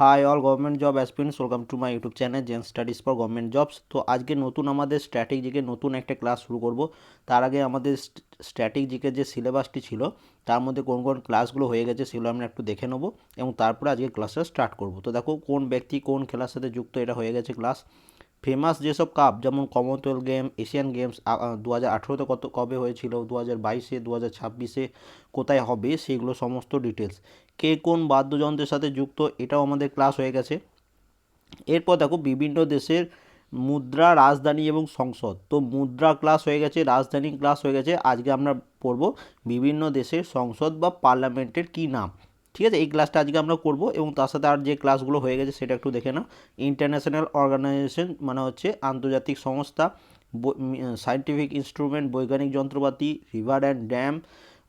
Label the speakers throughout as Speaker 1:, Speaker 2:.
Speaker 1: Hi all government job aspirants welcome to my YouTube channel Zen studies for government jobs তো আজকে নতুন আমাদের স্ট্র্যাটেজিকে নতুন একটা ক্লাস শুরু করব। তার আগে আমাদের স্ট্র্যাটেজিকের যে সিলেবাসটি ছিল, তার মধ্যে কোন কোন ক্লাসগুলো হয়ে গেছে সেগুলো আমরা একটু দেখে নেব এবং তারপরে আজকে ক্লাসটা স্টার্ট করব। তো দেখো কোন ব্যক্তি কোন খেলার সাথে যুক্ত, এটা হয়ে গেছে ক্লাস ফেমাস যেসব কাপ, যেমন কমনওয়েলথ গেম এশিয়ান গেমস দু হাজার আঠেরোতে কত, কবে হয়েছিল দু হাজার বাইশে দু হাজার ছাব্বিশে কোথায় হবে, সেগুলো সমস্ত ডিটেলস কে কোন বাদ্যযন্ত্রের সাথে যুক্ত, এটাও আমাদের ক্লাস হয়ে গেছে। এরপর দেখো, বিভিন্ন দেশের মুদ্রা রাজধানী এবং সংসদ। তো মুদ্রা ক্লাস হয়ে গেছে, রাজধানী ক্লাস হয়ে গেছে। আজকে আমরা পড়ব বিভিন্ন দেশের সংসদ বা পার্লামেন্টের কী নাম। ঠিক আছে? এই ক্লাসটা আজকে আমরা করব এবং তার সাথে আর যে ক্লাসগুলো হয়ে গেছে সেটা একটু দেখে নাও। ইন্টারন্যাশনাল অর্গানাইজেশন মানে হচ্ছে আন্তর্জাতিক সংস্থা সায়েন্টিফিক ইনস্ট্রুমেন্ট বৈজ্ঞানিক যন্ত্রপাতি river and dam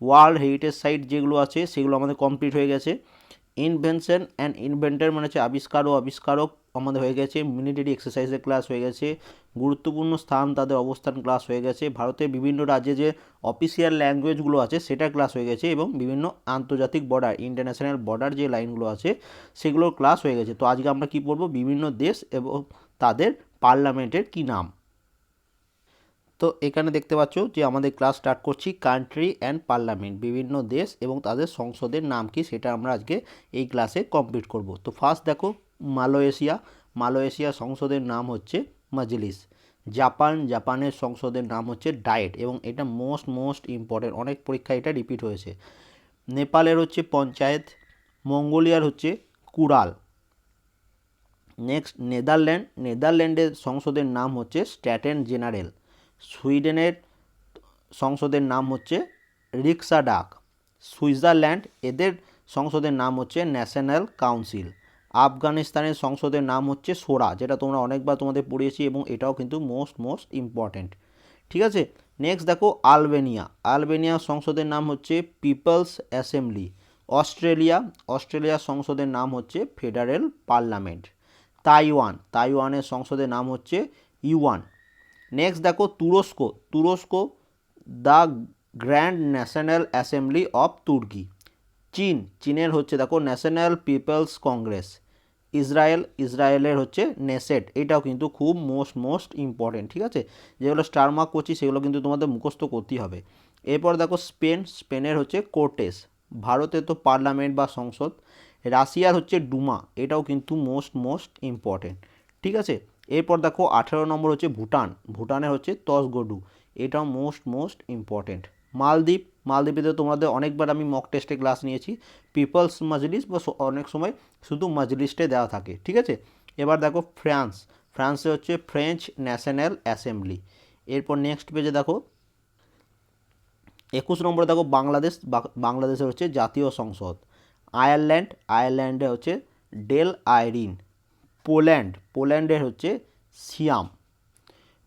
Speaker 1: world heritage site যেগুলো আছে সেগুলো আমাদের কমপ্লিট হয়ে গেছে। ইনভেনশন অ্যান্ড ইনভেন্টার মানে হচ্ছে আবিষ্কার ও আবিষ্কারক আমাদের হয়ে গেছে। মিলিটারি এক্সারসাইজের ক্লাস হয়ে গেছে। গুরুত্বপূর্ণ স্থান তাদের অবস্থান ক্লাস হয়ে গেছে। ভারতের বিভিন্ন রাজ্যে যে অফিসিয়াল ল্যাঙ্গুয়েজগুলো আছে সেটা ক্লাস হয়ে গেছে এবং বিভিন্ন আন্তর্জাতিক বর্ডার ইন্টারন্যাশনাল বর্ডার যে লাইনগুলো আছে, সেগুলোর ক্লাস হয়ে গেছে। তো আজকে আমরা কী পড়ব? বিভিন্ন দেশ এবং তাদের পার্লামেন্টের কী নাম? তো এখানে দেখতে পাচ্ছ যে আমাদের ক্লাস স্টার্ট করছি কান্ট্রি অ্যান্ড পার্লামেন্ট বিভিন্ন দেশ এবং তাদের সংসদের নাম কি সেটা আমরা আজকে এই ক্লাসে কমপ্লিট করব। তো ফার্স্ট দেখো, মালয়েশিয়া। মালয়েশিয়া সংসদের নাম হচ্ছে মাজলিস জাপান, জাপানের সংসদের নাম হচ্ছে ডায়েট এবং এটা মোস্ট মোস্ট ইম্পর্টেন্ট অনেক পরীক্ষায় এটা রিপিট হয়েছে। নেপালের হচ্ছে পঞ্চায়েত, মঙ্গোলিয়ার হচ্ছে কুড়াল। Next Netherland. নেদারল্যান্ডের সংসদের নাম হচ্ছে স্ট্যাটেন জেনারেল সুইডেনের সংসদের নাম হচ্ছে রিক্সা ডাক সুইজারল্যান্ড এদের সংসদের নাম হচ্ছে ন্যাশনাল কাউন্সিল। আফগানিস্তানের সংসদের নাম হচ্ছে সোরা, যেটা তোমরা অনেকবার তোমাদের পড়িয়েছি এবং এটাও কিন্তু মোস্ট মোস্ট ইম্পর্ট্যান্ট। ঠিক আছে? নেক্সট দেখো আলবেনিয়া। আলবেনিয়া সংসদের নাম হচ্ছে পিপলস অ্যাসেম্বলি। অস্ট্রেলিয়া, অস্ট্রেলিয়ার সংসদের নাম হচ্ছে ফেডারেল পার্লামেন্ট। তাইওয়ান, তাইওয়ানের সংসদের নাম হচ্ছে ইউয়ান। নেক্সট দেখো তুরস্ক। তুরস্ক the grand national assembly of Turkey চীন, চীনের হচ্ছে দেখো ন্যাশনাল পিপলস কংগ্রেস ইসরায়েল, ইসরায়েলের হচ্ছে নেসেট এটাও কিন্তু খুব মোস্ট মোস্ট ইম্পর্টেন্ট ঠিক আছে? যেগুলো স্টার মার্ক করছি, সেগুলো কিন্তু তোমাদের মুখস্থ করতেই হবে। এরপর দেখো স্পেন স্পেনের হচ্ছে কোর্টেস ভারতে তো পার্লামেন্ট বা সংসদ। রাশিয়ার হচ্ছে ডুমা এটাও কিন্তু মোস্ট মোস্ট ইম্পর্টেন্ট ঠিক আছে? এরপর দেখো আঠেরো নম্বর হচ্ছে ভুটান। ভুটানের হচ্ছে তসগডু এটাও মোস্ট মোস্ট ইম্পর্টেন্ট মালদ্বীপ। মালদ্বীপেতে তোমাদের অনেকবার আমি মক টেস্টে ক্লাস নিয়েছি। পিপলস মাজলিস বা অনেক সময় শুধু মাজলিসটে দেওয়া থাকে, ঠিক আছে? এবার দেখো ফ্রান্স। ফ্রান্সে হচ্ছে ফ্রেঞ্চ ন্যাশনাল অ্যাসেম্বলি এরপর নেক্সট পেজে দেখো, একুশ নম্বরে দেখো বাংলাদেশ। বাংলাদেশের হচ্ছে জাতীয় সংসদ। আয়ারল্যান্ড। আয়ারল্যান্ডে হচ্ছে ডেল আইরিন। পোল্যান্ড, পোল্যান্ডের হচ্ছে সিয়াম।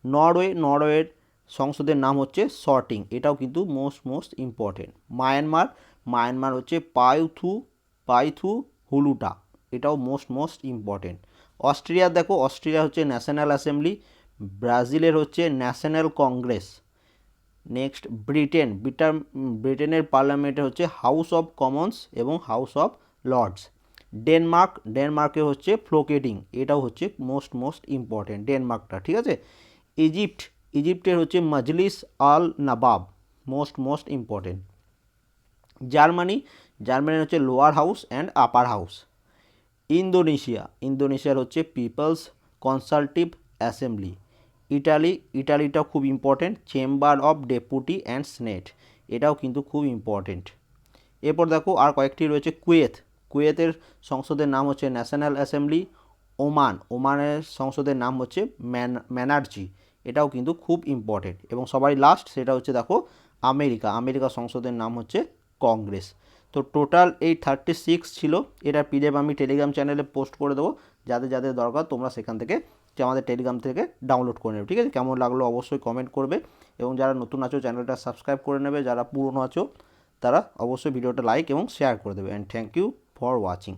Speaker 1: নরওয়ে, নরওয়ের সংসদের নাম হচ্ছে শর্টিং এটাও কিন্তু most most important Myanmar Myanmar হচ্ছে পাইথু পাইথু হুলুটা। এটাও মোস্ট মোস্ট ইম্পর্টেন্ট অস্ট্রেলিয়া দেখো অস্ট্রেলিয়া হচ্ছে ন্যাশনাল অ্যাসেম্বলি ব্রাজিলের হচ্ছে National Congress next Britain. Britain, ব্রিটেনের পার্লামেন্টে হচ্ছে হাউস অফ কমন্স এবং হাউস অফ লর্ডস ডেনমার্ক, ডেনমার্কে হচ্ছে ফ্লোকেটিং এটাও হচ্ছে মোস্ট মোস্ট ইম্পর্টেন্ট ডেনমার্কটা, ঠিক আছে? ইজিপ্ট, ইজিপ্টের হচ্ছে মজলিস আল নাবাব মোস্ট মোস্ট ইম্পর্টেন্ট জার্মানি, জার্মানির হচ্ছে lower house and upper house Indonesia, ইন্দোনেশিয়ার হচ্ছে পিপলস কনসালটিভ অ্যাসেম্বলি ইটালি, ইটালিটাও খুব important chamber of deputy and senate এটাও কিন্তু খুব ইম্পর্টেন্ট এরপর দেখো আর কয়েকটি রয়েছে কুয়েত। কুয়েতের সংসদের নাম হচ্ছে ন্যাশনাল অ্যাসেম্বলি, ওমান, ওমানের সংসদের নাম হচ্ছে ম্যান, ম্যানার্জি। এটাও কিন্তু খুব ইম্পর্টেন্ট এবং সবাই লাস্ট সেটা হচ্ছে দেখো আমেরিকা। আমেরিকা সংসদের নাম হচ্ছে কংগ্রেস। তো টোটাল এই থার্টি সিক্স ছিল। এটা পিডিএফ আমি টেলিগ্রাম চ্যানেলে পোস্ট করে দেবো। যাদের যাদের দরকার তোমরা সেখান থেকে যে আমাদের টেলিগ্রাম থেকে ডাউনলোড করে নেবে। ঠিক আছে? কেমন লাগল অবশ্যই কমেন্ট করবে। এবং যারা নতুন আছো চ্যানেলটা সাবস্ক্রাইব করে নেবে। যারা পুরনো আছো, তারা অবশ্যই ভিডিওটা লাইক এবং শেয়ার করে দেবে। And thank you for watching